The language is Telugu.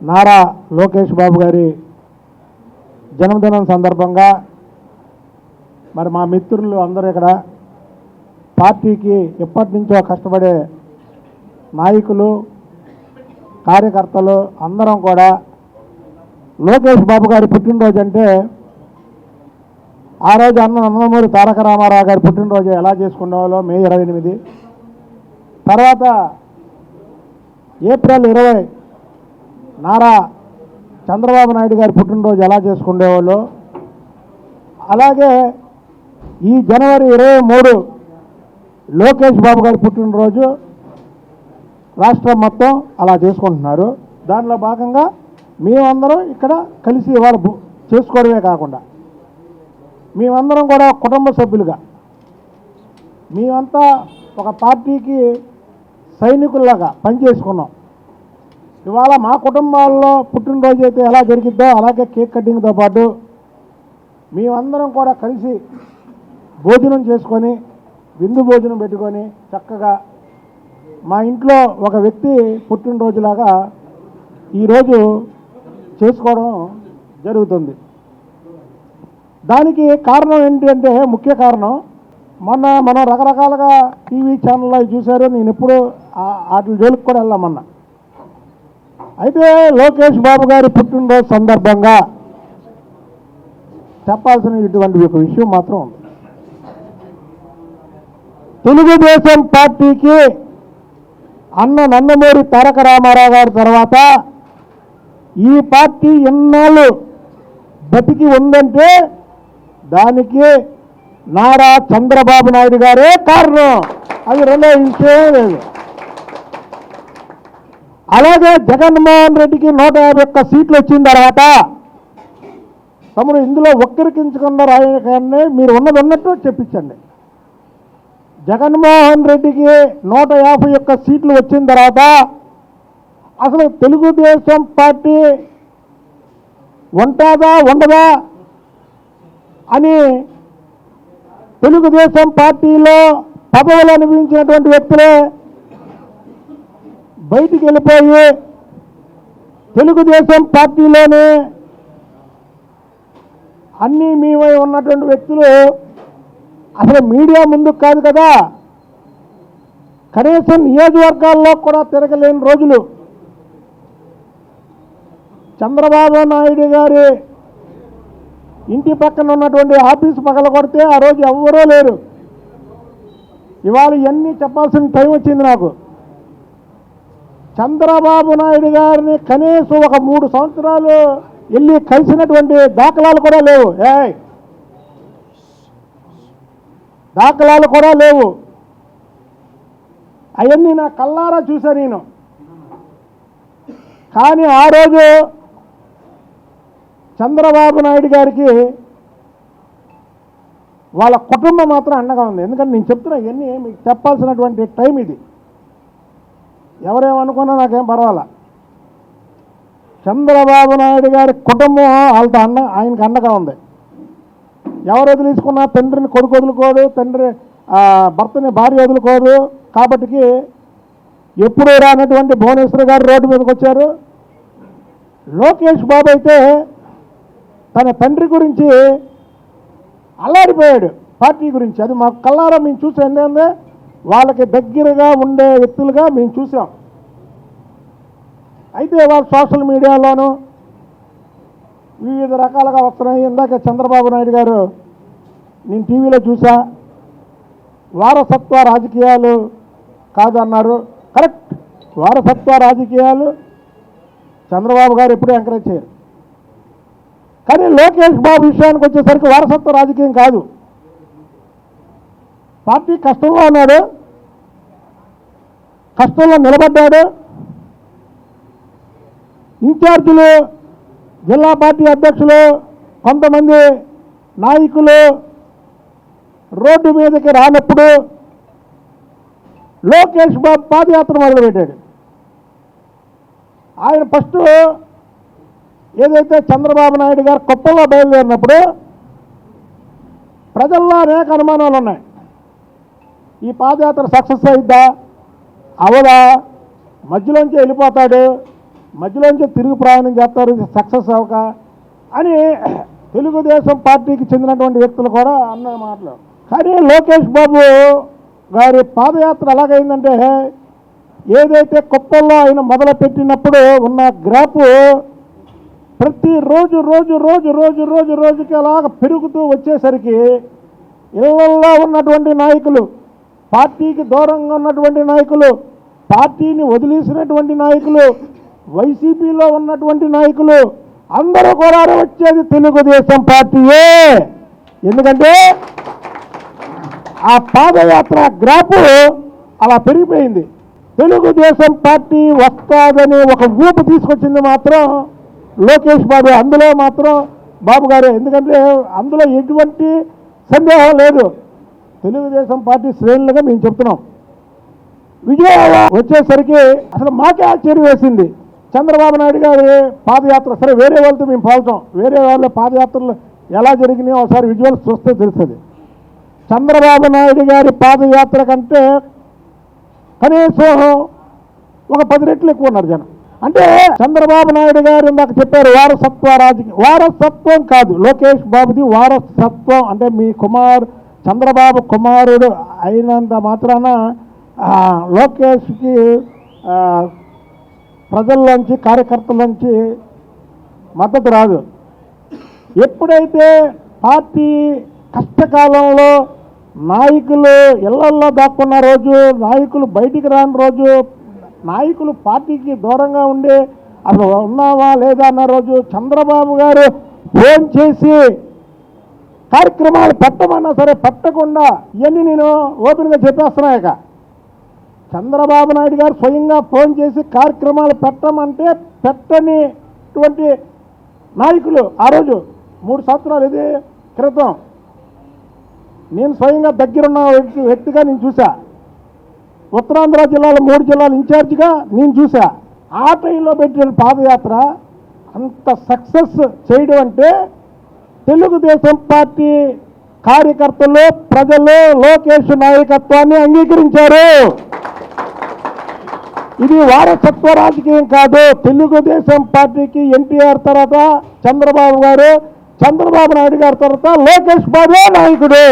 నారా లోకేష్ బాబు గారి జన్మదినం సందర్భంగా మరి మా మిత్రులు అందరూ ఇక్కడ పార్టీకి ఎప్పటి నుంచో కష్టపడే నాయకులు కార్యకర్తలు అందరం కూడా లోకేష్ బాబు గారి పుట్టినరోజు అంటే ఆ రోజు అన్న నందమూరి తారక రామారావు గారి పుట్టినరోజు ఎలా చేసుకునేవాళ్ళో మే ఇరవై ఎనిమిది. తర్వాత ఏప్రిల్ ఇరవై నారా చంద్రబాబు నాయుడు గారి పుట్టినరోజు ఎలా చేసుకునేవాళ్ళు అలాగే ఈ జనవరి ఇరవై మూడు లోకేష్ బాబు గారి పుట్టినరోజు రాష్ట్రం మొత్తం అలా చేసుకుంటున్నారు. దానిలో భాగంగా మేమందరం ఇక్కడ కలిసి ఇవాళ చేసుకోవడమే కాకుండా మేమందరం కూడా కుటుంబ సభ్యులుగా మేమంతా ఒక పార్టీకి సైనికుల్లాగా పనిచేసుకున్నాం. ఇవాళ మా కుటుంబాల్లో పుట్టినరోజు అయితే ఎలా జరిగిద్దో అలాగే కేక్ కటింగ్తో పాటు మేమందరం కూడా కలిసి భోజనం చేసుకొని విందు భోజనం పెట్టుకొని చక్కగా మా ఇంట్లో ఒక వ్యక్తి పుట్టినరోజులాగా ఈరోజు చేసుకోవడం జరుగుతుంది. దానికి కారణం ఏంటి అంటే ముఖ్య కారణం మొన్న మనం రకరకాలుగా టీవీ ఛానల్లో చూశారు నేను ఎప్పుడు వాటి జోలికి కూడా వెళ్ళామన్నా అయితే లోకేష్ బాబు గారి పుట్టినరోజు సందర్భంగా చెప్పాల్సిన ఇటువంటి ఒక విషయం మాత్రం ఉంది. తెలుగుదేశం పార్టీకి అన్న నందమూరి తారక రామారావు గారి తర్వాత ఈ పార్టీ ఎన్నాళ్ళు బతికి ఉందంటే దానికి నారా చంద్రబాబు నాయుడు గారే కారణం. అది రెండో విషయం లేదు. అలాగే జగన్మోహన్ రెడ్డికి నూట యాభై ఒక్క సీట్లు వచ్చిన తర్వాత తమరు ఇందులో వక్రీకరించకుండా రాయకండి మీరు ఉన్నది ఉన్నట్టు చెప్పించండి. జగన్మోహన్ రెడ్డికి నూట యాభై ఒక్క సీట్లు వచ్చిన తర్వాత అసలు తెలుగుదేశం పార్టీ ఉంటుందా ఉండదా అని తెలుగుదేశం పార్టీలో పదవులు అనిపించినటువంటి వ్యక్తులే బయటికి వెళ్ళిపోయి తెలుగుదేశం పార్టీలోనే అన్నీ మేమై ఉన్నటువంటి వ్యక్తులు. అసలు మీడియా ముందుకు కాదు కదా. కనీసం నియోజకవర్గాల్లో కూడా తిరగలేని రోజులు. చంద్రబాబు నాయుడు గారి ఇంటి పక్కన ఉన్నటువంటి ఆఫీస్ పగల కొడితే ఆ రోజు ఎవ్వరూ లేరు. ఇవాళ ఇవన్నీ చెప్పాల్సిన టైం వచ్చింది నాకు. చంద్రబాబు నాయుడు గారిని కనీసం ఒక మూడు సంవత్సరాలు వెళ్ళి కలిసినటువంటి దాఖలాలు కూడా లేవు. ఏ దాఖలాలు కూడా లేవు. అవన్నీ నా కల్లారా చూసా నేను. కానీ ఆ రోజు చంద్రబాబు నాయుడు గారికి వాళ్ళ కుటుంబం మాత్రం అండగా ఉంది. ఎందుకంటే నేను చెప్తున్నా ఇవన్నీ మీకు చెప్పాల్సినటువంటి టైం ఇది. ఎవరేమనుకున్నా నాకేం పర్వాలా. చంద్రబాబు నాయుడు గారి కుటుంబం వాళ్ళతో అన్న ఆయనకి అండగా ఉంది. ఎవరు వదిలేసుకున్నా తండ్రిని కొడుకు వదులుకోడు తండ్రి భర్తని భార్య వదులుకోదు. కాబట్టికి ఎప్పుడు రానటువంటి భువనేశ్వర్ గారు రోడ్డు మీదకి వచ్చారు. లోకేష్ బాబు అయితే తన తండ్రి గురించి అల్లాడిపోయాడు పార్టీ గురించి. అది మా కల్లారా మేము చూసాం ఏంటంటే వాళ్ళకి దగ్గరగా ఉండే వ్యక్తులుగా మేము చూసాం అయితే వాళ్ళు సోషల్ మీడియాలోనూ వివిధ రకాలుగా వస్తున్నాయి. ఇందాక చంద్రబాబు నాయుడు గారు నేను టీవీలో చూసా వారసత్వ రాజకీయాలు కాదన్నారు. కరెక్ట్ వారసత్వ రాజకీయాలు చంద్రబాబు గారు ఎప్పుడూ ఎంకరేజ్ చేయరు. కానీ లోకేష్ బాబు విషయానికి వచ్చేసరికి వారసత్వ రాజకీయం కాదు. పార్టీ కష్టంలో ఉన్నాడు. కష్టంలో నిలబడ్డాడు. ఇన్ఛార్జీలు జిల్లా పార్టీ అధ్యక్షులు కొంతమంది నాయకులు రోడ్డు మీదకి రానప్పుడు లోకేష్ బాబు పాదయాత్ర మొదలుపెట్టాడు. ఆయన ఫస్ట్ ఏదైతే చంద్రబాబు నాయుడు గారు కొత్తలో బయలుదేరినప్పుడు ప్రజల్లో అనేక అనుమానాలు ఉన్నాయి ఈ పాదయాత్ర సక్సెస్ అయిద్దా? అవదా? మధ్యలోంచి వెళ్ళిపోతాడు. మధ్యలోంచి తిరుగు ప్రయాణం చేస్తారు. ఇది సక్సెస్ అవ్వక అని తెలుగుదేశం పార్టీకి చెందినటువంటి వ్యక్తులు కూడా అన్న మాటలు. కానీ లోకేష్ బాబు గారి పాదయాత్ర ఎలాగైందంటే ఏదైతే కొత్తల్లో ఆయన మొదలుపెట్టినప్పుడు ఉన్న గ్రాపు ప్రతి రోజు రోజు రోజు రోజు రోజు రోజుకి అలాగ పెరుగుతూ వచ్చేసరికి ఇళ్ళల్లో ఉన్నటువంటి నాయకులు పార్టీకి దూరంగా ఉన్నటువంటి నాయకులు పార్టీని వదిలేసినటువంటి నాయకులు వైసీపీలో ఉన్నటువంటి నాయకులు అందరూ కూడా వచ్చేది తెలుగుదేశం పార్టీయే. ఎందుకంటే ఆ పాదయాత్ర గ్రాపు అలా పెరిగిపోయింది. తెలుగుదేశం పార్టీ వస్తాదని ఒక ఊపు తీసుకొచ్చింది మాత్రం లోకేష్ బాబు అందులో మాత్రం బాబు గారు. ఎందుకంటే అందులో ఎటువంటి సందేహం లేదు. తెలుగుదేశం పార్టీ శ్రేణులుగా మేము చెప్తున్నాం. విజయవాడ వచ్చేసరికి అసలు మాకే ఆశ్చర్యం వేసింది. చంద్రబాబు నాయుడు గారి పాదయాత్ర సరే వేరే వాళ్ళతో మేము పోల్చాం వేరే వాళ్ళ పాదయాత్రలు ఎలా జరిగినాయో ఒకసారి విజువల్స్ చూస్తే తెలుస్తుంది. చంద్రబాబు నాయుడు గారి పాదయాత్ర కంటే కనీసం ఒక పది రెట్లు ఎక్కువ ఉన్నారు జనం. అంటే చంద్రబాబు నాయుడు గారు ఇందాక చెప్పారు వారసత్వ రాజకీయం వారసత్వం కాదు. లోకేష్ బాబుది వారసత్వం. అంటే మీ కుమార్ చంద్రబాబు కుమారుడు అయినంత మాత్రాన లోకేష్కి ప్రజల్లోంచి కార్యకర్తల్లోంచి మద్దతు రాదు. ఎప్పుడైతే పార్టీ కష్టకాలంలో నాయకులు ఇళ్ళల్లో దాక్కున్న రోజు నాయకులు బయటికి రాని రోజు నాయకులు పార్టీకి దూరంగా ఉండి అసలు ఉన్నావా లేదా? అన్న రోజు చంద్రబాబు గారు ఫోన్ చేసి కార్యక్రమాలు పెట్టమన్నా సరే పెట్టకుండా ఇవన్నీ నేను ఓపెన్గా చెప్పేస్తున్నా ఇక. చంద్రబాబు నాయుడు గారు స్వయంగా ఫోన్ చేసి కార్యక్రమాలు పెట్టమంటే పెట్టనిటువంటి నాయకులు ఆ రోజు మూడు సంవత్సరాలు ఇది క్రితం. నేను స్వయంగా దగ్గరున్న వ్యక్తి వ్యక్తిగా నేను చూసా ఉత్తరాంధ్ర జిల్లాలో మూడు జిల్లాల ఇన్ఛార్జిగా నేను చూసా ఆ టైంలో పెట్టిన పాదయాత్ర అంత సక్సెస్ చేయడం అంటే తెలుగుదేశం పార్టీ కార్యకర్తలు ప్రజలు లోకేష్ నాయకత్వాన్ని అంగీకరించారు. ఇది వారసత్వ రాజకీయం కాదు. తెలుగుదేశం పార్టీకి ఎన్టీఆర్ తర్వాత చంద్రబాబు గారు చంద్రబాబు నాయుడు గారి తర్వాత లోకేష్ బాబు నాయకుడు.